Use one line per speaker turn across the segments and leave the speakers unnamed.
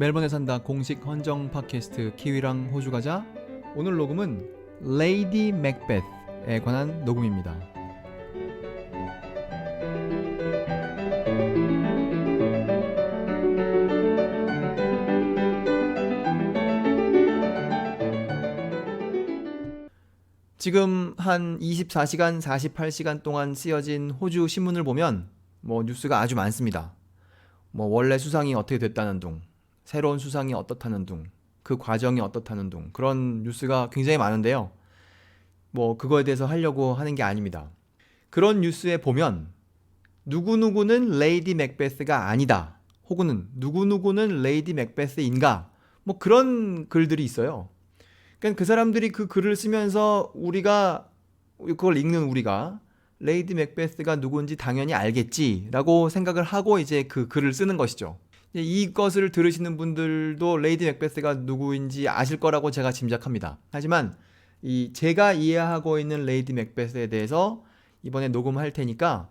멜번에 산다 공식 헌정 팟캐스트 키위랑 호주 가자. 오늘 녹음은 레이디 맥베스에 관한 녹음입니다. 지금 한 24시간, 48시간 동안 쓰여진 호주 신문을 보면 뭐 뉴스가 아주 많습니다. 뭐 원래 수상이 어떻게 됐다는 둥, 새로운 수상이 어떻다는 둥, 그 과정이 어떻다는 둥 그런 뉴스가 굉장히 많은데요. 뭐 그거에 대해서 하려고 하는 게 아닙니다. 그런 뉴스에 보면 누구누구는 레이디 맥베스가 아니다. 혹은 누구누구는 레이디 맥베스인가? 뭐 그런 글들이 있어요. 그러니까 그 사람들이 그 글을 쓰면서 우리가 그걸 읽는 우리가 레이디 맥베스가 누군지 당연히 알겠지라고 생각을 하고 이제 그 글을 쓰는 것이죠. 이것을 들으시는 분들도 레이디 맥베스가 누구인지 아실 거라고 제가 짐작합니다. 하지만 이 제가 이해하고 있는 레이디 맥베스에 대해서 이번에 녹음할 테니까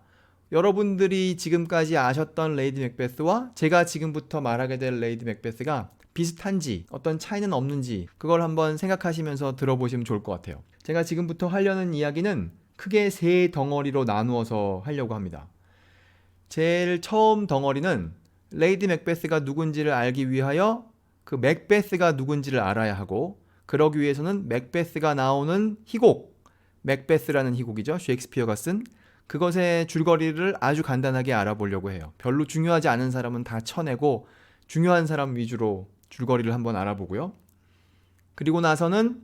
여러분들이 지금까지 아셨던 레이디 맥베스와 제가 지금부터 말하게 될 레이디 맥베스가 비슷한지 어떤 차이는 없는지 그걸 한번 생각하시면서 들어보시면 좋을 것 같아요. 제가 지금부터 하려는 이야기는 크게 세 덩어리로 나누어서 하려고 합니다. 제일 처음 덩어리는 레이디 맥베스가 누군지를 알기 위하여 그 맥베스가 누군지를 알아야 하고 그러기 위해서는 맥베스가 나오는 희곡 맥베스라는 희곡이죠. 셰익스피어가 쓴 그것의 줄거리를 아주 간단하게 알아보려고 해요. 별로 중요하지 않은 사람은 다 쳐내고 중요한 사람 위주로 줄거리를 한번 알아보고요. 그리고 나서는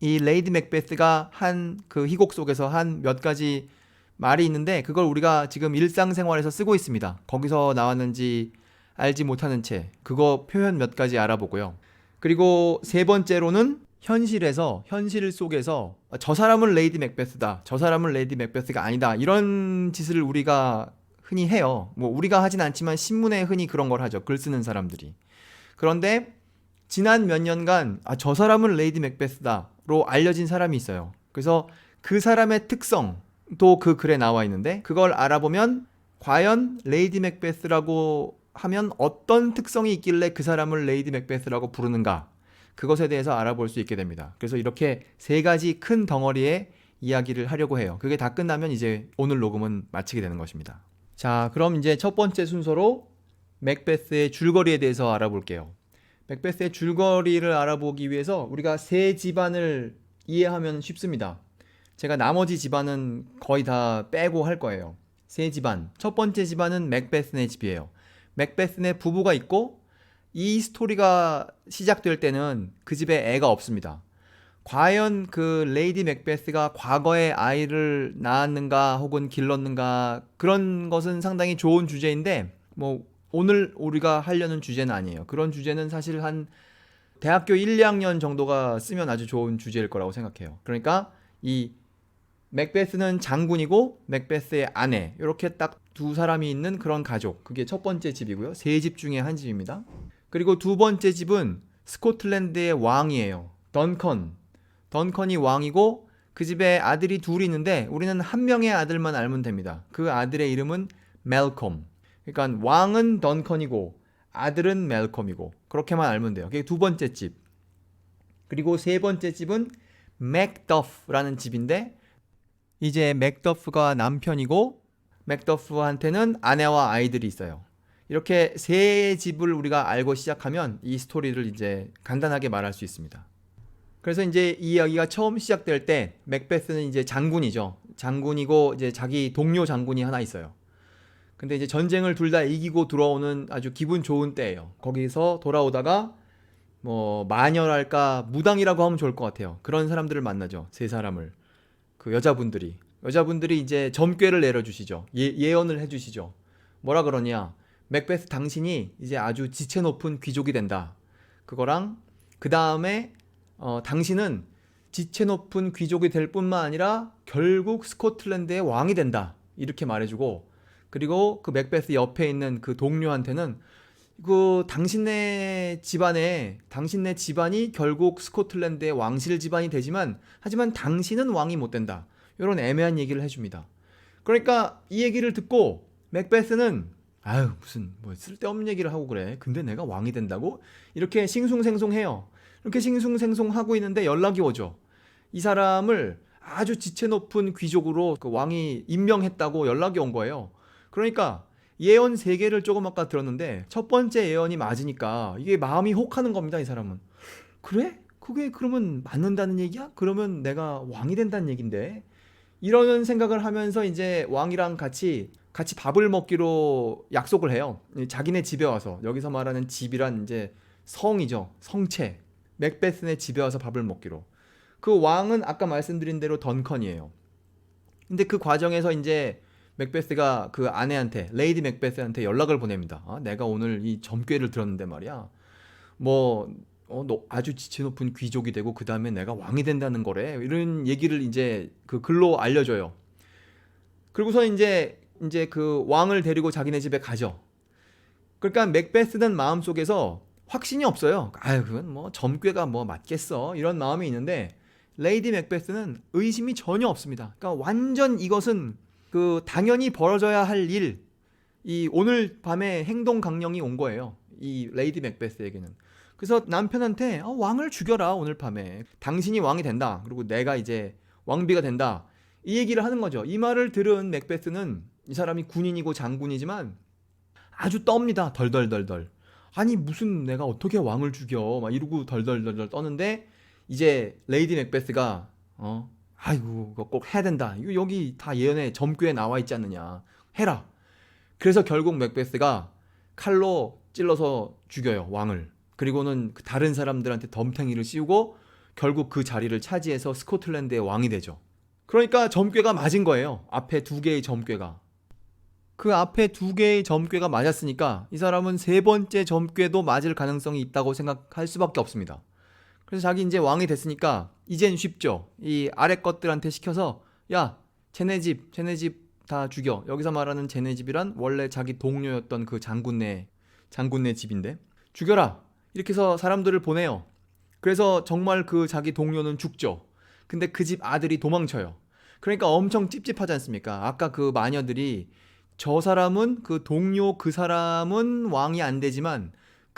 이 레이디 맥베스가 한 그 희곡 속에서 한 몇 가지 말이 있는데 그걸 우리가 지금 일상생활에서 쓰고 있습니다. 거기서 나왔는지 알지 못하는 채 그거 표현 몇 가지 알아보고요. 그리고 세 번째로는 현실에서 현실 속에서 저 사람은 레이디 맥베스다. 저 사람은 레이디 맥베스가 아니다. 이런 짓을 우리가 흔히 해요. 뭐 우리가 하진 않지만 신문에 흔히 그런 걸 하죠. 글 쓰는 사람들이. 그런데 지난 몇 년간 아, 저 사람은 레이디 맥베스다로 알려진 사람이 있어요. 그래서 그 사람의 특성도 그 글에 나와 있는데 그걸 알아보면 과연 레이디 맥베스라고 하면 어떤 특성이 있길래 그 사람을 레이디 맥베스라고 부르는가 그것에 대해서 알아볼 수 있게 됩니다. 그래서 이렇게 세 가지 큰 덩어리의 이야기를 하려고 해요. 그게 다 끝나면 이제 오늘 녹음은 마치게 되는 것입니다. 자, 그럼 이제 첫 번째 순서로 맥베스의 줄거리에 대해서 알아볼게요. 맥베스의 줄거리를 알아보기 위해서 우리가 세 집안을 이해하면 쉽습니다. 제가 나머지 집안은 거의 다 빼고 할 거예요. 세 집안. 첫 번째 집안은 맥베스네 집이에요. 맥베스네 부부가 있고 이 스토리가 시작될 때는 그 집에 애가 없습니다. 과연 그 레이디 맥베스가 과거에 아이를 낳았는가 혹은 길렀는가 그런 것은 상당히 좋은 주제인데 뭐 오늘 우리가 하려는 주제는 아니에요. 그런 주제는 사실 한 대학교 1, 2학년 정도가 쓰면 아주 좋은 주제일 거라고 생각해요. 그러니까 이 맥베스는 장군이고 맥베스의 아내 이렇게 딱 두 사람이 있는 그런 가족 그게 첫 번째 집이고요. 세 집 중에 한 집입니다. 그리고 두 번째 집은 스코틀랜드의 왕이에요. 던컨. 던컨이 왕이고 그 집에 아들이 둘이 있는데 우리는 한 명의 아들만 알면 됩니다. 그 아들의 이름은 멜콤. 그러니까 왕은 던컨이고 아들은 멜콤이고 그렇게만 알면 돼요. 그게 두 번째 집. 그리고 세 번째 집은 맥더프라는 집인데 이제 맥더프가 남편이고 맥더프한테는 아내와 아이들이 있어요. 이렇게 세 집을 우리가 알고 시작하면 이 스토리를 이제 간단하게 말할 수 있습니다. 그래서 이제 이 이야기가 처음 시작될 때 맥베스는 이제 장군이죠. 장군이고 이제 자기 동료 장군이 하나 있어요. 근데 이제 전쟁을 둘 다 이기고 들어오는 아주 기분 좋은 때예요. 거기서 돌아오다가 뭐 마녀랄까 무당이라고 하면 좋을 것 같아요. 그런 사람들을 만나죠. 세 사람을 그 여자분들이 여자분들이 이제 점괘를 내려주시죠. 예, 예언을 해주시죠. 뭐라 그러냐? 맥베스 당신이 이제 아주 지체 높은 귀족이 된다. 그거랑 그 다음에 어, 당신은 지체 높은 귀족이 될 뿐만 아니라 결국 스코틀랜드의 왕이 된다. 이렇게 말해주고 그리고 그 맥베스 옆에 있는 그 동료한테는 그 당신네 집안에 당신네 집안이 결국 스코틀랜드의 왕실 집안이 되지만 하지만 당신은 왕이 못 된다. 이런 애매한 얘기를 해줍니다. 그러니까 이 얘기를 듣고 맥베스는 아유 무슨 뭐 쓸데없는 얘기를 하고 그래. 근데 내가 왕이 된다고 이렇게 싱숭생숭해요. 이렇게 싱숭생숭하고 있는데 연락이 오죠. 이 사람을 아주 지체 높은 귀족으로 그 왕이 임명했다고 연락이 온 거예요. 그러니까 예언 세 개를 조금 아까 들었는데 첫 번째 예언이 맞으니까 이게 마음이 혹하는 겁니다. 이 사람은 그래? 그게 그러면 맞는다는 얘기야? 그러면 내가 왕이 된다는 얘긴데 이런 생각을 하면서 이제 왕이랑 같이 같이 밥을 먹기로 약속을 해요. 이 자기네 집에 와서 여기서 말하는 집이란 이제 성이죠. 성체. 맥베스네 집에 와서 밥을 먹기로. 그 왕은 아까 말씀드린 대로 던컨이에요. 근데 그 과정에서 이제 맥베스가 그 아내한테 레이디 맥베스한테 연락을 보냅니다. 아, 내가 오늘 이 점괘를 들었는데 말이야. 뭐 어, 너 아주 지체 높은 귀족이 되고 그 다음에 내가 왕이 된다는 거래. 이런 얘기를 이제 그 글로 알려줘요. 그리고서 이제 이제 그 왕을 데리고 자기네 집에 가죠. 그러니까 맥베스는 마음 속에서 확신이 없어요. 아유 그건 뭐 점괘가 뭐 맞겠어 이런 마음이 있는데 레이디 맥베스는 의심이 전혀 없습니다. 그러니까 완전 이것은 그 당연히 벌어져야 할 일, 이 오늘 밤에 행동 강령이 온 거예요. 이 레이디 맥베스에게는. 그래서 남편한테 어, 왕을 죽여라 오늘 밤에 당신이 왕이 된다. 그리고 내가 이제 왕비가 된다. 이 얘기를 하는 거죠. 이 말을 들은 맥베스는 이 사람이 군인이고 장군이지만 아주 떱니다. 덜덜덜덜. 아니 무슨 내가 어떻게 왕을 죽여? 막 이러고 덜덜덜덜 떠는데 이제 레이디 맥베스가 어 아이고 그거 꼭 해야 된다. 이거 여기 다 예언에 점괘에 나와 있지 않느냐. 해라. 그래서 결국 맥베스가 칼로 찔러서 죽여요 왕을. 그리고는 그 다른 사람들한테 덤탱이를 씌우고 결국 그 자리를 차지해서 스코틀랜드의 왕이 되죠. 그러니까 점괘가 맞은 거예요. 앞에 두 개의 점괘가. 그 앞에 두 개의 점괘가 맞았으니까 이 사람은 세 번째 점괘도 맞을 가능성이 있다고 생각할 수밖에 없습니다. 그래서 자기 이제 왕이 됐으니까 이젠 쉽죠. 이 아래 것들한테 시켜서 야, 쟤네 집, 쟤네 집 다 죽여. 여기서 말하는 쟤네 집이란 원래 자기 동료였던 그 장군네 장군네 집인데 죽여라. 이렇게 해서 사람들을 보내요. 그래서 정말 그 자기 동료는 죽죠. 근데 그 집 아들이 도망쳐요. 그러니까 엄청 찝찝하지 않습니까? 아까 그 마녀들이 저 사람은 그 동료 그 사람은 왕이 안 되지만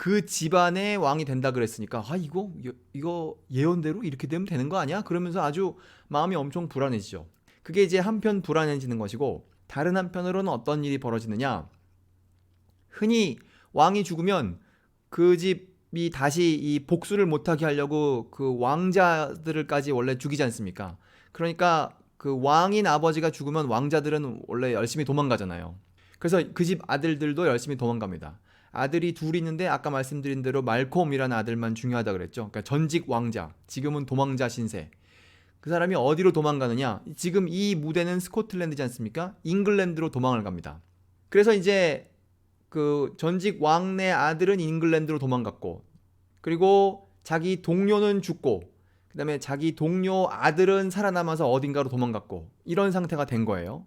그 집안의 왕이 된다 그랬으니까 아 이거 이거 예언대로 이렇게 되면 되는 거 아니야? 그러면서 아주 마음이 엄청 불안해지죠. 그게 이제 한편 불안해지는 것이고 다른 한편으로는 어떤 일이 벌어지느냐? 흔히 왕이 죽으면 그 집이 다시 이 복수를 못하게 하려고 그 왕자들을까지 원래 죽이지 않습니까? 그러니까 그 왕인 아버지가 죽으면 왕자들은 원래 열심히 도망가잖아요. 그래서 그 집 아들들도 열심히 도망갑니다. 아들이 둘 있는데 아까 말씀드린 대로 말콤이라는 아들만 중요하다 그랬죠. 그러니까 전직 왕자, 지금은 도망자 신세. 그 사람이 어디로 도망가느냐? 지금 이 무대는 스코틀랜드지 않습니까? 잉글랜드로 도망을 갑니다. 그래서 이제 그 전직 왕내 아들은 잉글랜드로 도망갔고, 그리고 자기 동료는 죽고, 그다음에 자기 동료 아들은 살아남아서 어딘가로 도망갔고, 이런 상태가 된 거예요.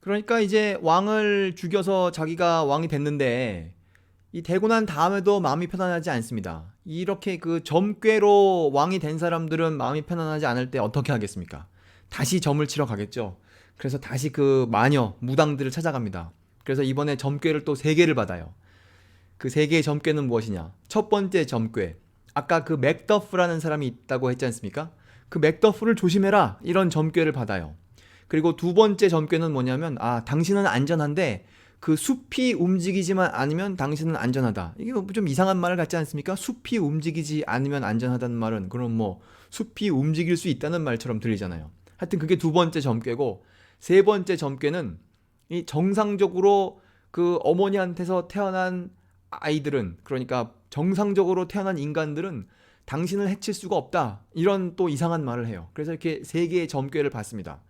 그러니까 이제 왕을 죽여서 자기가 왕이 됐는데 이 되고 난 다음에도 마음이 편안하지 않습니다. 이렇게 그 점괘로 왕이 된 사람들은 마음이 편안하지 않을 때 어떻게 하겠습니까? 다시 점을 치러 가겠죠. 그래서 다시 그 마녀 무당들을 찾아갑니다. 그래서 이번에 점괘를 또 세 개를 받아요. 그 세 개의 점괘는 무엇이냐? 첫 번째 점괘. 아까 그 맥더프라는 사람이 있다고 했지 않습니까? 그 맥더프를 조심해라. 이런 점괘를 받아요. 그리고 두 번째 점괘는 뭐냐면 아 당신은 안전한데 그 숲이 움직이지만 않으면 당신은 안전하다. 이게 좀 이상한 말 같지 않습니까? 숲이 움직이지 않으면 안전하다는 말은 그럼 뭐 숲이 움직일 수 있다는 말처럼 들리잖아요. 하여튼 그게 두 번째 점괘고 세 번째 점괘는 이 정상적으로 그 어머니한테서 태어난 아이들은 그러니까 정상적으로 태어난 인간들은 당신을 해칠 수가 없다. 이런 또 이상한 말을 해요. 그래서 이렇게 세 개의 점괘를 받습니다.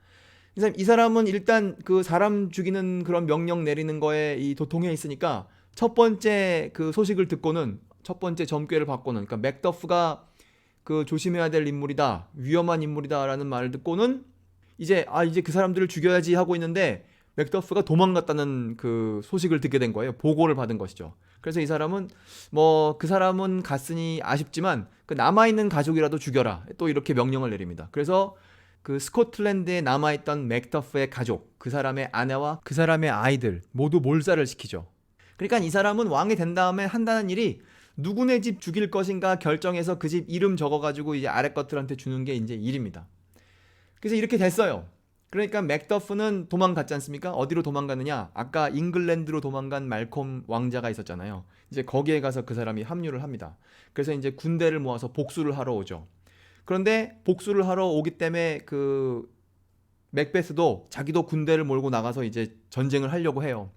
이, 사람, 이 사람은 일단 그 사람 죽이는 그런 명령 내리는 거에 이 도통해 있으니까 첫 번째 그 소식을 듣고는 첫 번째 점괘를 받고는 그러니까 맥더프가 그 조심해야 될 인물이다 위험한 인물이다라는 말을 듣고는 이제 아 이제 그 사람들을 죽여야지 하고 있는데 맥더프가 도망갔다는 그 소식을 듣게 된 거예요. 보고를 받은 것이죠. 그래서 이 사람은 뭐 그 사람은 갔으니 아쉽지만 그 남아 있는 가족이라도 죽여라. 또 이렇게 명령을 내립니다. 그래서 그 스코틀랜드에 남아있던 맥더프의 가족, 그 사람의 아내와 그 사람의 아이들 모두 몰살을 시키죠. 그러니까 이 사람은 왕이 된 다음에 한다는 일이 누구네 집 죽일 것인가 결정해서 그 집 이름 적어가지고 이제 아래 것들한테 주는 게 이제 일입니다. 그래서 이렇게 됐어요. 그러니까 맥더프는 도망갔지 않습니까? 어디로 도망갔느냐? 아까 잉글랜드로 도망간 말콤 왕자가 있었잖아요. 이제 거기에 가서 그 사람이 합류를 합니다. 그래서 이제 군대를 모아서 복수를 하러 오죠. 그런데 복수를 하러 오기 때문에 그 맥베스도 자기도 군대를 몰고 나가서 이제 전쟁을 하려고 해요.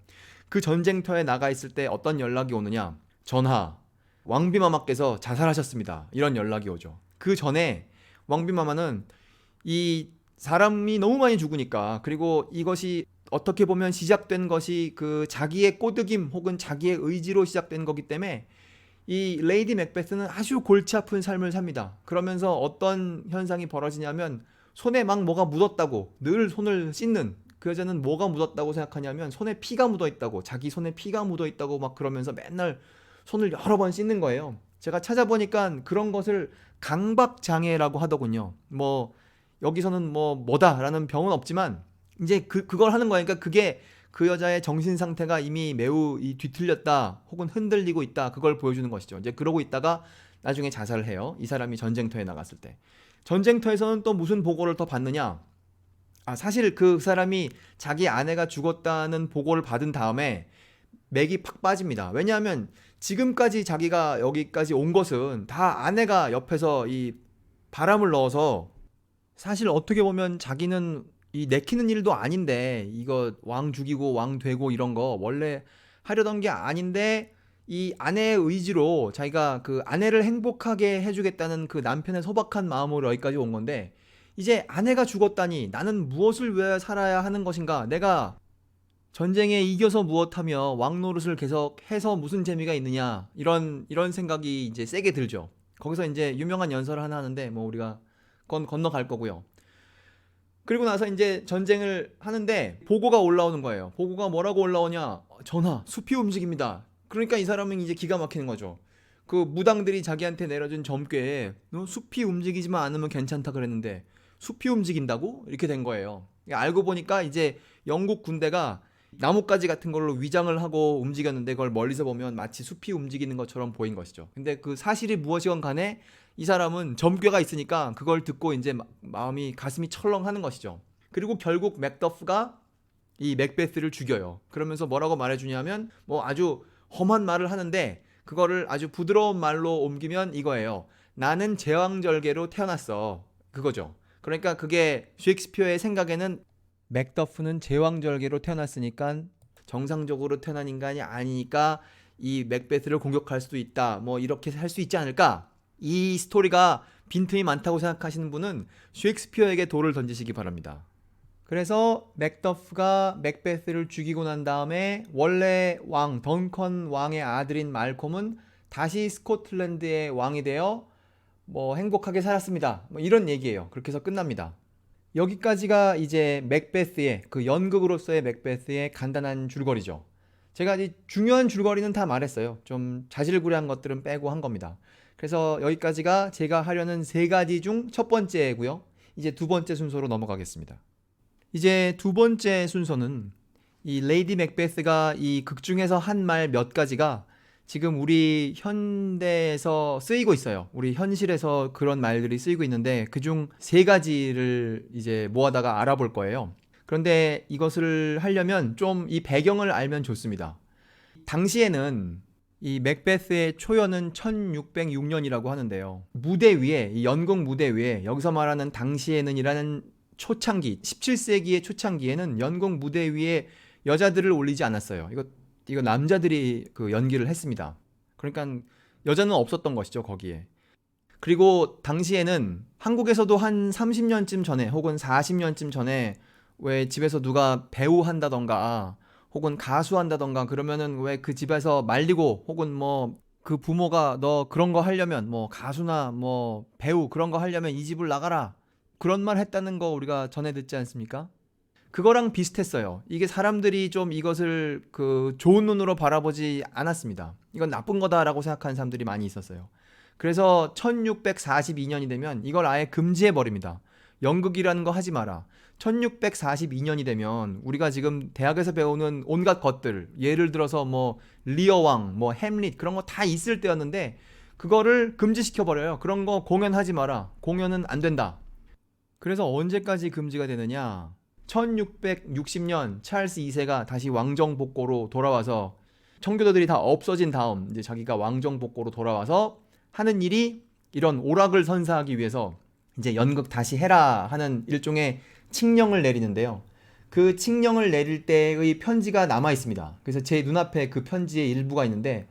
그 전쟁터에 나가 있을 때 어떤 연락이 오느냐? 전하, 왕비마마께서 자살하셨습니다. 이런 연락이 오죠. 그 전에 왕비마마는 이 사람이 너무 많이 죽으니까 그리고 이것이 어떻게 보면 시작된 것이 그 자기의 꼬드김 혹은 자기의 의지로 시작된 거기 때문에 이 레이디 맥베스는 아주 골치 아픈 삶을 삽니다. 그러면서 어떤 현상이 벌어지냐면 손에 막 뭐가 묻었다고 늘 손을 씻는 그 여자는 뭐가 묻었다고 생각하냐면 손에 피가 묻어 있다고 자기 손에 피가 묻어 있다고 막 그러면서 맨날 손을 여러 번 씻는 거예요. 제가 찾아보니까 그런 것을 강박 장애라고 하더군요. 뭐 여기서는 뭐 뭐다라는 병은 없지만 이제 그 그걸 하는 거니까 그게 그 여자의 정신 상태가 이미 매우 이 뒤틀렸다 혹은 흔들리고 있다 그걸 보여주는 것이죠. 이제 그러고 있다가 나중에 자살을 해요. 이 사람이 전쟁터에 나갔을 때 전쟁터에서는 또 무슨 보고를 더 받느냐? 아 사실 그 사람이 자기 아내가 죽었다는 보고를 받은 다음에 맥이 팍 빠집니다. 왜냐하면 지금까지 자기가 여기까지 온 것은 다 아내가 옆에서 이 바람을 넣어서 사실 어떻게 보면 자기는 이 내키는 일도 아닌데 이거 왕 죽이고 왕 되고 이런 거 원래 하려던 게 아닌데 이 아내의 의지로 자기가 그 아내를 행복하게 해주겠다는 그 남편의 소박한 마음으로 여기까지 온 건데 이제 아내가 죽었다니 나는 무엇을 위해 살아야 하는 것인가 내가 전쟁에 이겨서 무엇하며 왕 노릇을 계속 해서 무슨 재미가 있느냐 이런 이런 생각이 이제 세게 들죠. 거기서 이제 유명한 연설을 하나 하는데 뭐 우리가 건 건너갈 거고요. 그리고 나서 이제 전쟁을 하는데 보고가 올라오는 거예요. 보고가 뭐라고 올라오냐? 전하, 숲이 움직입니다. 그러니까 이 사람은 이제 기가 막히는 거죠. 그 무당들이 자기한테 내려준 점괘에 너 숲이 움직이지만 않으면 괜찮다 그랬는데 숲이 움직인다고 이렇게 된 거예요. 알고 보니까 이제 영국 군대가 나뭇가지 같은 걸로 위장을 하고 움직였는데 그걸 멀리서 보면 마치 숲이 움직이는 것처럼 보인 것이죠. 근데 그 사실이 무엇이건 간에 이 사람은 점괘가 있으니까 그걸 듣고 이제 마- 마음이 가슴이 철렁하는 것이죠. 그리고 결국 맥더프가 이 맥베스를 죽여요. 그러면서 뭐라고 말해주냐면 뭐 아주 험한 말을 하는데 그거를 아주 부드러운 말로 옮기면 이거예요. 나는 제왕절개로 태어났어. 그거죠. 그러니까 그게 셰익스피어의 생각에는 맥더프는 제왕절개로 태어났으니까 정상적으로 태어난 인간이 아니니까 이 맥베스를 공격할 수도 있다. 뭐 이렇게 할 수 있지 않을까? 이 스토리가 빈틈이 많다고 생각하시는 분은 셰익스피어에게 돌을 던지시기 바랍니다. 그래서 맥더프가 맥베스를 죽이고 난 다음에 원래 왕 덩컨 왕의 아들인 말콤은 다시 스코틀랜드의 왕이 되어 뭐 행복하게 살았습니다. 뭐 이런 얘기예요. 그렇게 해서 끝납니다. 여기까지가 이제 맥베스의 그 연극으로서의 맥베스의 간단한 줄거리죠. 제가 이 중요한 줄거리는 다 말했어요. 좀 자질구레한 것들은 빼고 한 겁니다. 그래서 여기까지가 제가 하려는 세 가지 중 첫 번째고요. 이제 두 번째 순서로 넘어가겠습니다. 이제 두 번째 순서는 이 레이디 맥베스가 이 극 중에서 한 말 몇 가지가 지금 우리 현대에서 쓰이고 있어요. 우리 현실에서 그런 말들이 쓰이고 있는데 그중 세 가지를 이제 모아다가 알아볼 거예요. 그런데 이것을 하려면 좀 이 배경을 알면 좋습니다. 당시에는 이 맥베스의 초연은 1606년이라고 하는데요. 무대 위에 이 연극 무대 위에 여기서 말하는 당시에는이라는 초창기 17세기의 초창기에는 연극 무대 위에 여자들을 올리지 않았어요. 이거 이거 남자들이 그 연기를 했습니다. 그러니까 여자는 없었던 것이죠, 거기에. 그리고 당시에는 한국에서도 한 30년쯤 전에 혹은 40년쯤 전에 왜 집에서 누가 배우 한다던가 혹은 가수 한다던가 그러면은 왜 그 집에서 말리고 혹은 뭐 그 부모가 너 그런 거 하려면 뭐 가수나 뭐 배우 그런 거 하려면 이 집을 나가라. 그런 말 했다는 거 우리가 전해 듣지 않습니까? 그거랑 비슷했어요. 이게 사람들이 좀 이것을 그 좋은 눈으로 바라보지 않았습니다. 이건 나쁜 거다라고 생각하는 사람들이 많이 있었어요. 그래서 1642년이 되면 이걸 아예 금지해 버립니다. 연극이라는 거 하지 마라. 1642년이 되면 우리가 지금 대학에서 배우는 온갖 것들, 예를 들어서 뭐 리어왕, 뭐 햄릿 그런 거 다 있을 때였는데 그거를 금지시켜 버려요. 그런 거 공연하지 마라. 공연은 안 된다. 그래서 언제까지 금지가 되느냐? 1660년 찰스 2세가 다시 왕정 복고로 돌아와서 청교도들이 다 없어진 다음 이제 자기가 왕정 복고로 돌아와서 하는 일이 이런 오락을 선사하기 위해서 이제 연극 다시 해라 하는 일종의 칙령을 내리는데요. 그 칙령을 내릴 때의 편지가 남아 있습니다. 그래서 제 눈앞에 그 편지의 일부가 있는데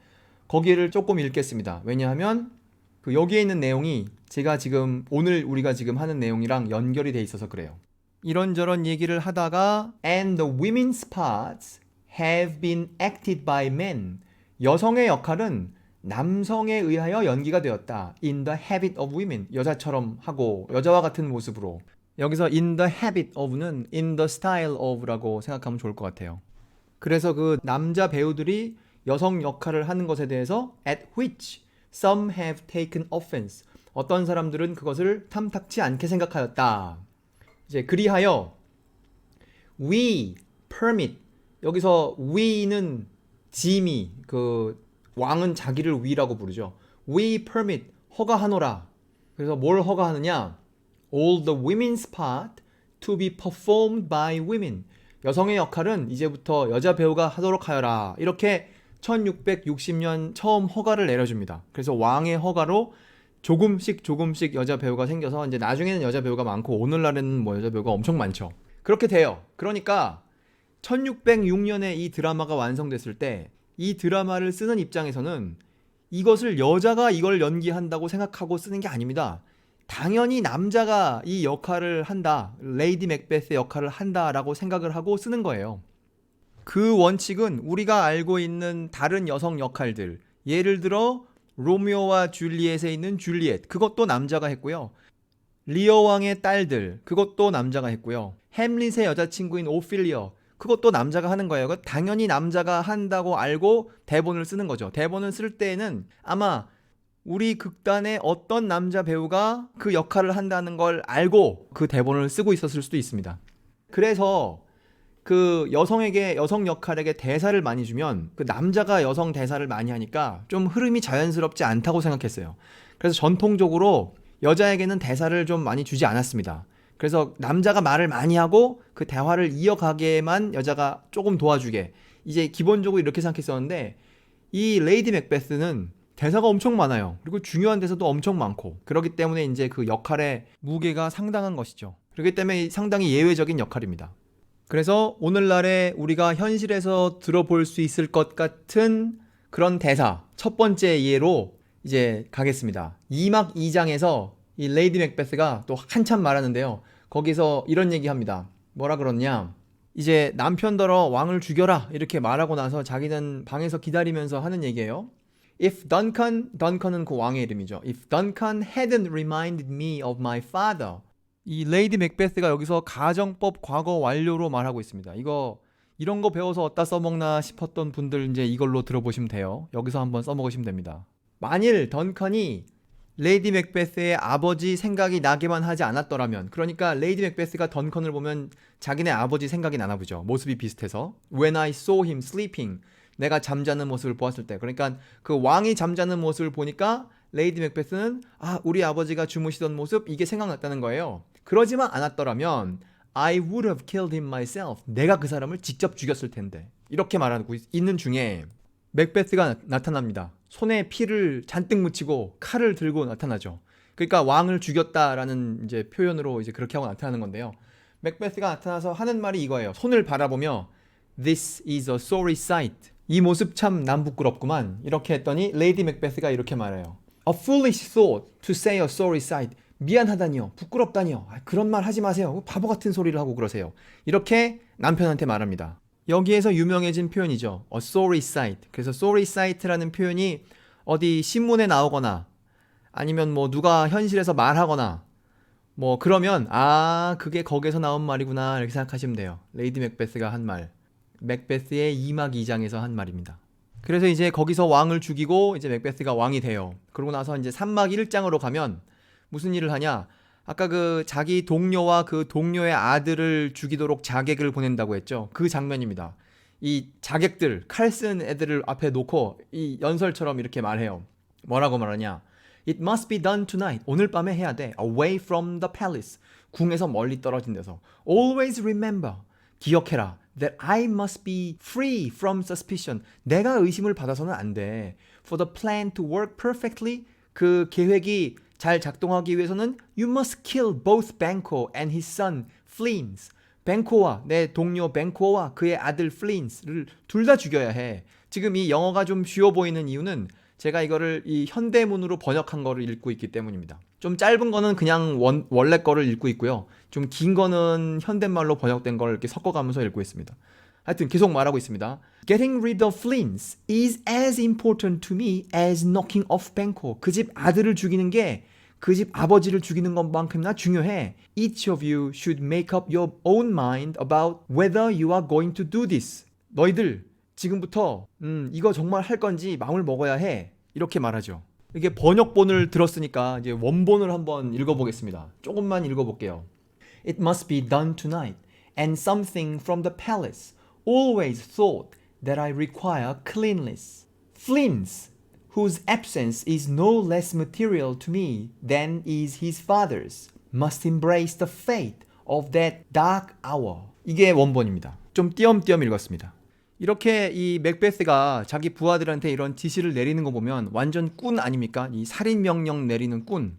거기를 조금 읽겠습니다. 왜냐하면 그 여기에 있는 내용이 제가 지금 오늘 우리가 지금 하는 내용이랑 연결이 돼 있어서 그래요. 이런저런 얘기를 하다가 and the women's parts have been acted by men. 여성의 역할은 남성에 의하여 연기가 되었다. in the habit of women. 여자처럼 하고 여자와 같은 모습으로. 여기서 in the habit of는 in the style of라고 생각하면 좋을 것 같아요. 그래서 그 남자 배우들이 여성 역할을 하는 것에 대해서 at which some have taken offense. 어떤 사람들은 그것을 탐탁치 않게 생각하였다. 이제 그리하여 we permit 여기서 we는 짐이 그 왕은 자기를 we라고 부르죠. we permit 허가하노라. 그래서 뭘 허가하느냐? all the women's part to be performed by women. 여성의 역할은 이제부터 여자 배우가 하도록 하여라. 이렇게 1660년 처음 허가를 내려줍니다. 그래서 왕의 허가로 조금씩 조금씩 여자 배우가 생겨서 이제 나중에는 여자 배우가 많고 오늘날에는 뭐 여자 배우가 엄청 많죠. 그렇게 돼요. 그러니까 1606년에 이 드라마가 완성됐을 때 이 드라마를 쓰는 입장에서는 이것을 여자가 이걸 연기한다고 생각하고 쓰는 게 아닙니다. 당연히 남자가 이 역할을 한다. 레이디 맥베스의 역할을 한다라고 생각을 하고 쓰는 거예요. 그 원칙은 우리가 알고 있는 다른 여성 역할들. 예를 들어 로미오와 줄리엣에 있는 줄리엣. 그것도 남자가 했고요. 리어 왕의 딸들. 그것도 남자가 했고요. 햄릿의 여자친구인 오필리어. 그것도 남자가 하는 거예요. 그 당연히 남자가 한다고 알고 대본을 쓰는 거죠. 대본을 쓸 때에는 아마 우리 극단의 어떤 남자 배우가 그 역할을 한다는 걸 알고 그 대본을 쓰고 있었을 수도 있습니다. 그래서 그 여성에게 여성 역할에게 대사를 많이 주면 그 남자가 여성 대사를 많이 하니까 좀 흐름이 자연스럽지 않다고 생각했어요. 그래서 전통적으로 여자에게는 대사를 좀 많이 주지 않았습니다. 그래서 남자가 말을 많이 하고 그 대화를 이어가게만 여자가 조금 도와주게 이제 기본적으로 이렇게 생각했었는데 이 레이디 맥베스는 대사가 엄청 많아요. 그리고 중요한 대사도 엄청 많고 그렇기 때문에 이제 그 역할의 무게가 상당한 것이죠. 그렇기 때문에 상당히 예외적인 역할입니다. 그래서 오늘날에 우리가 현실에서 들어볼 수 있을 것 같은 그런 대사 첫 번째 예로 이제 가겠습니다. 2막 2장에서 이 레이디 맥베스가 또 한참 말하는데요. 거기서 이런 얘기 합니다. 뭐라 그러냐? 이제 남편더러 왕을 죽여라 이렇게 말하고 나서 자기는 방에서 기다리면서 하는 얘기예요. If Duncan, Duncan은 그 왕의 이름이죠. If Duncan hadn't reminded me of my father. 이 레이디 맥베스가 여기서 가정법 과거 완료로 말하고 있습니다. 이거 이런 거 배워서 어디다 써먹나 싶었던 분들 이제 이걸로 들어보시면 돼요. 여기서 한번 써먹으시면 됩니다. 만일 던컨이 레이디 맥베스의 아버지 생각이 나게만 하지 않았더라면 그러니까 레이디 맥베스가 던컨을 보면 자기네 아버지 생각이 나나 보죠. 모습이 비슷해서 When I saw him sleeping 내가 잠자는 모습을 보았을 때 그러니까 그 왕이 잠자는 모습을 보니까 레이디 맥베스는 아 우리 아버지가 주무시던 모습 이게 생각났다는 거예요. 그러지만 않았더라면 I would have killed him myself. 내가 그 사람을 직접 죽였을 텐데. 이렇게 말하고 있- 있는 중에 맥베스가 나- 나타납니다. 손에 피를 잔뜩 묻히고 칼을 들고 나타나죠. 그러니까 왕을 죽였다라는 이제 표현으로 이제 그렇게 하고 나타나는 건데요. 맥베스가 나타나서 하는 말이 이거예요. 손을 바라보며 This is a sorry sight. 이 모습 참 남 부끄럽구만. 이렇게 했더니 레이디 맥베스가 이렇게 말해요. A foolish thought to say a sorry sight. 미안하다니요. 부끄럽다니요. 아, 그런 말 하지 마세요. 바보 같은 소리를 하고 그러세요. 이렇게 남편한테 말합니다. 여기에서 유명해진 표현이죠. A sorry sight. 그래서 sorry sight라는 표현이 어디 신문에 나오거나 아니면 뭐 누가 현실에서 말하거나 뭐 그러면 아 그게 거기서 나온 말이구나 이렇게 생각하시면 돼요. 레이디 맥베스가 한 말. 맥베스의 2막 2장에서 한 말입니다. 그래서 이제 거기서 왕을 죽이고 이제 맥베스가 왕이 돼요. 그러고 나서 이제 3막 1장으로 가면 무슨 일을 하냐? 아까 그 자기 동료와 그 동료의 아들을 죽이도록 자객을 보낸다고 했죠. 그 장면입니다. 이 자객들 칼 쓴 애들을 앞에 놓고 이 연설처럼 이렇게 말해요. 뭐라고 말하냐? It must be done tonight. 오늘 밤에 해야 돼. Away from the palace. 궁에서 멀리 떨어진 데서. Always remember. 기억해라. That I must be free from suspicion. 내가 의심을 받아서는 안 돼. For the plan to work perfectly. 그 계획이 잘 작동하기 위해서는 you must kill both Banco and his son Flins. 뱅코와 내 동료 뱅코와 그의 아들 플린스를 둘 다 죽여야 해. 지금 이 영어가 좀 쉬워 보이는 이유는 제가 이거를 이 현대문으로 번역한 거를 읽고 있기 때문입니다. 좀 짧은 거는 그냥 원, 원래 거를 읽고 있고요. 좀 긴 거는 현대말로 번역된 걸 이렇게 섞어가면서 읽고 있습니다. 하여튼 계속 말하고 있습니다. Getting rid of Flins is as important to me as knocking off Banco. 그 집 아들을 죽이는 게 그 집 아버지를 죽이는 것만큼이나 중요해. Each of you should make up your own mind about whether you are going to do this. 너희들 지금부터 음, 이거 정말 할 건지 마음을 먹어야 해. 이렇게 말하죠. 이게 번역본을 들었으니까 이제 원본을 한번 읽어보겠습니다. 조금만 읽어볼게요. It must be done tonight, and something from the palace always thought that I require cleanliness. Flint's, whose absence is no less material to me than is his father's, must embrace the fate of that dark hour. 이게 원본입니다. 좀 띄엄띄엄 읽었습니다. 이렇게 이 맥베스가 자기 부하들한테 이런 지시를 내리는 거 보면 완전 꾼 아닙니까? 이 살인 명령 내리는 꾼.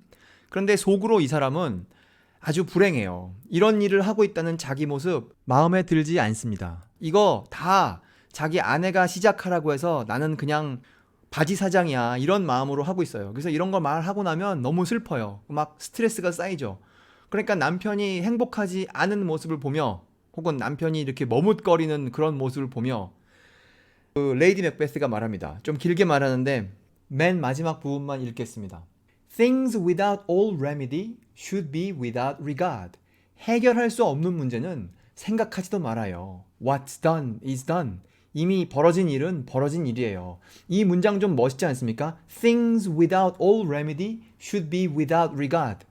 그런데 속으로 이 사람은 아주 불행해요. 이런 일을 하고 있다는 자기 모습 마음에 들지 않습니다. 이거 다 자기 아내가 시작하라고 해서 나는 그냥 바지 사장이야 이런 마음으로 하고 있어요. 그래서 이런 걸 말하고 나면 너무 슬퍼요. 막 스트레스가 쌓이죠. 그러니까 남편이 행복하지 않은 모습을 보며 혹은 남편이 이렇게 머뭇거리는 그런 모습을 보며 그 레이디 맥베스가 말합니다. 좀 길게 말하는데 맨 마지막 부분만 읽겠습니다. Things without all remedy should be without regard. 해결할 수 없는 문제는 생각하지도 말아요. What's done is done. 이미 벌어진 일은 벌어진 일이에요. 이 문장 좀 멋있지 않습니까? Things without all remedy should be without regard.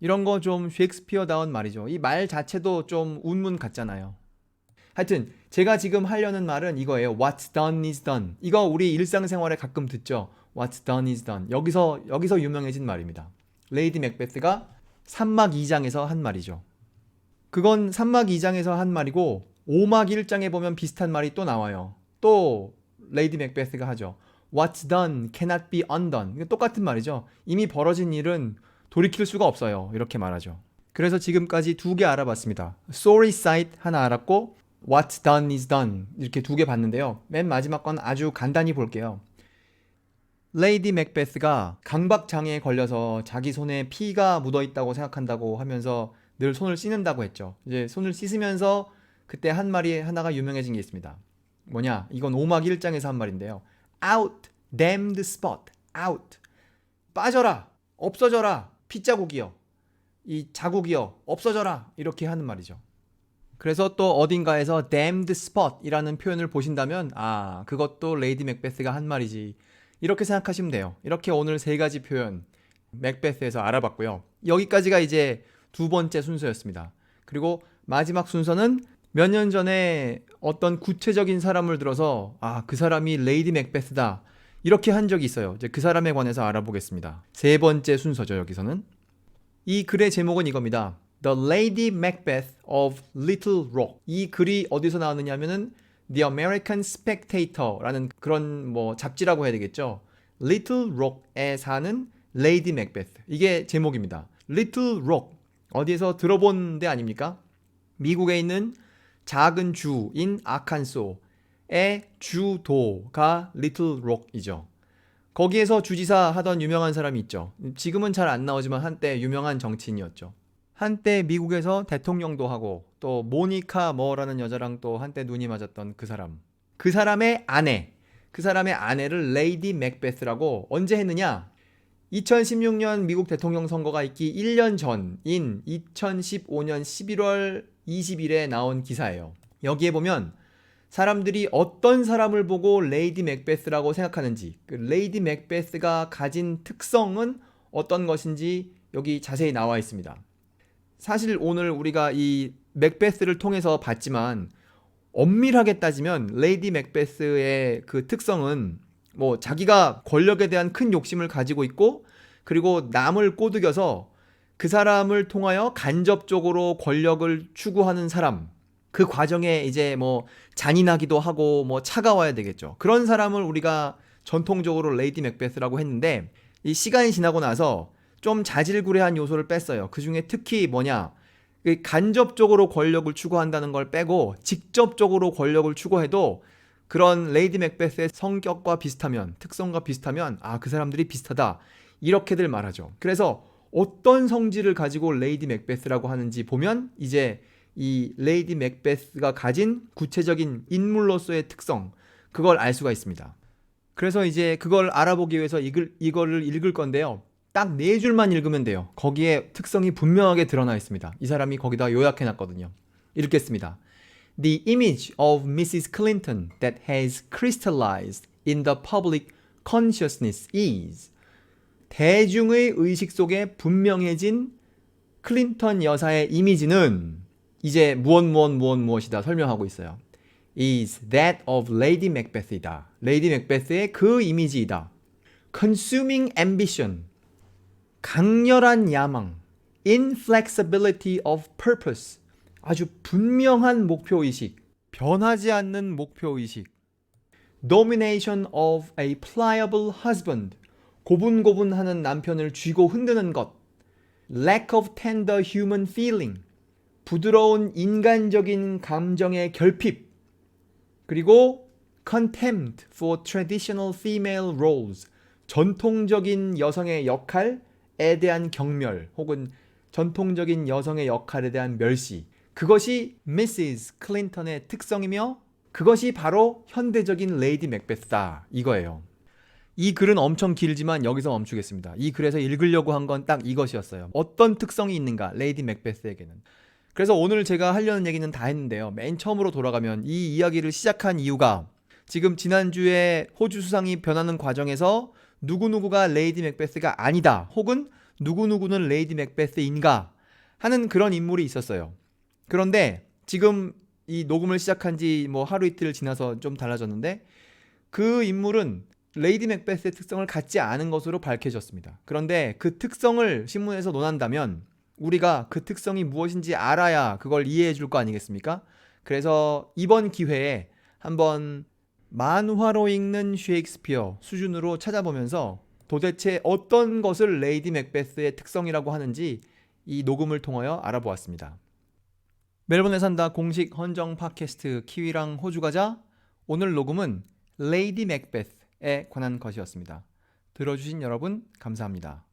이런 거 좀 셰익스피어다운 말이죠. 이 말 자체도 좀 운문 같잖아요. 하여튼 제가 지금 하려는 말은 이거예요. What's done is done. 이거 우리 일상생활에 가끔 듣죠. What's done is done. 여기서 여기서 유명해진 말입니다. 레이디 맥베스가 3막 2장에서 한 말이죠. 그건 3막 2장에서 한 말이고 5막 1장에 보면 비슷한 말이 또 나와요. 또 레이디 맥베스가 하죠. What's done cannot be undone. 똑같은 말이죠. 이미 벌어진 일은 돌이킬 수가 없어요. 이렇게 말하죠. 그래서 지금까지 두 개 알아봤습니다. Sorry sight 하나 알았고 What's done is done 이렇게 두 개 봤는데요. 맨 마지막 건 아주 간단히 볼게요. 레이디 맥베스가 강박 장애에 걸려서 자기 손에 피가 묻어 있다고 생각한다고 하면서 늘 손을 씻는다고 했죠. 이제 손을 씻으면서 그때 한 말이 하나가 유명해진 게 있습니다. 뭐냐? 이건 5막 1장에서 한 말인데요. Out, damned spot, out. 빠져라, 없어져라, 피자국이여. 이 자국이여, 없어져라. 이렇게 하는 말이죠. 그래서 또 어딘가에서 damned spot이라는 표현을 보신다면 아 그것도 레이디 맥베스가 한 말이지 이렇게 생각하시면 돼요. 이렇게 오늘 세 가지 표현 맥베스에서 알아봤고요. 여기까지가 이제 두 번째 순서였습니다. 그리고 마지막 순서는 몇 년 전에 어떤 구체적인 사람을 들어서 아 그 사람이 레이디 맥베스다 이렇게 한 적이 있어요. 이제 그 사람에 관해서 알아보겠습니다. 세 번째 순서죠 여기서는 이 글의 제목은 이겁니다. The Lady Macbeth of Little Rock. 이 글이 어디서 나왔느냐면은 The American Spectator라는 그런 뭐 잡지라고 해야 되겠죠. Little Rock에 사는 Lady Macbeth. 이게 제목입니다. Little Rock. 어디에서 들어본 데 아닙니까? 미국에 있는 작은 주인 아칸소의 주도가 Little Rock이죠. 거기에서 주지사 하던 유명한 사람이 있죠. 지금은 잘 안 나오지만 한때 유명한 정치인이었죠. 한때 미국에서 대통령도 하고 또 모니카 머라는 여자랑 또 한때 눈이 맞았던 그 사람. 그 사람의 아내. 그 사람의 아내를 레이디 맥베스라고 언제 했느냐? 2016년 미국 대통령 선거가 있기 1년 전인 2015년 11월 20일에 나온 기사예요. 여기에 보면 사람들이 어떤 사람을 보고 레이디 맥베스라고 생각하는지, 그 레이디 맥베스가 가진 특성은 어떤 것인지 여기 자세히 나와 있습니다. 사실 오늘 우리가 이 맥베스를 통해서 봤지만 엄밀하게 따지면 레이디 맥베스의 그 특성은 뭐 자기가 권력에 대한 큰 욕심을 가지고 있고 그리고 남을 꼬드겨서 그 사람을 통하여 간접적으로 권력을 추구하는 사람 그 과정에 이제 뭐 잔인하기도 하고 뭐 차가워야 되겠죠. 그런 사람을 우리가 전통적으로 레이디 맥베스라고 했는데 이 시간이 지나고 나서 좀 자질구레한 요소를 뺐어요. 그 중에 특히 뭐냐 그 간접적으로 권력을 추구한다는 걸 빼고 직접적으로 권력을 추구해도 그런 레이디 맥베스의 성격과 비슷하면 특성과 비슷하면 아 그 사람들이 비슷하다 이렇게들 말하죠. 그래서 어떤 성질을 가지고 레이디 맥베스라고 하는지 보면 이제 이 레이디 맥베스가 가진 구체적인 인물로서의 특성 그걸 알 수가 있습니다. 그래서 이제 그걸 알아보기 위해서 이글, 이거를 읽을 건데요. 딱 네 줄만 읽으면 돼요. 거기에 특성이 분명하게 드러나 있습니다. 이 사람이 거기다 요약해 놨거든요. 읽겠습니다. The image of Mrs. Clinton that has crystallized in the public consciousness is 대중의 의식 속에 분명해진 클린턴 여사의 이미지는 이제 무엇 무엇 무엇 무엇이다 설명하고 있어요. is that of Lady Macbeth이다. 레이디 맥베스의 그 이미지이다. consuming ambition 강렬한 야망 inflexibility of purpose 아주 분명한 목표 의식 변하지 않는 목표 의식 domination of a pliable husband 고분고분하는 남편을 쥐고 흔드는 것. Lack of tender human feeling. 부드러운 인간적인 감정의 결핍. 그리고 contempt for traditional female roles. 전통적인 여성의 역할에 대한 경멸 혹은 전통적인 여성의 역할에 대한 멸시. 그것이 Mrs. 클린턴의 특성이며 그것이 바로 현대적인 레이디 맥베스다. 이거예요. 이 글은 엄청 길지만 여기서 멈추겠습니다. 이 글에서 읽으려고 한 건 딱 이것이었어요. 어떤 특성이 있는가 레이디 맥베스에게는. 그래서 오늘 제가 하려는 얘기는 다 했는데요. 맨 처음으로 돌아가면 이 이야기를 시작한 이유가 지금 지난주에 호주 수상이 변하는 과정에서 누구누구가 레이디 맥베스가 아니다. 혹은 누구누구는 레이디 맥베스인가 하는 그런 인물이 있었어요. 그런데 지금 이 녹음을 시작한 지 뭐 하루 이틀 지나서 좀 달라졌는데 그 인물은 레이디 맥베스의 특성을 갖지 않은 것으로 밝혀졌습니다. 그런데 그 특성을 신문에서 논한다면 우리가 그 특성이 무엇인지 알아야 그걸 이해해 줄 거 아니겠습니까? 그래서 이번 기회에 한번 만화로 읽는 셰익스피어 수준으로 찾아보면서 도대체 어떤 것을 레이디 맥베스의 특성이라고 하는지 이 녹음을 통하여 알아보았습니다. 멜번에 산다 공식 헌정 팟캐스트 키위랑 호주 가자 오늘 녹음은 레이디 맥베스 에 관한 것이었습니다. 들어주신 여러분 감사합니다.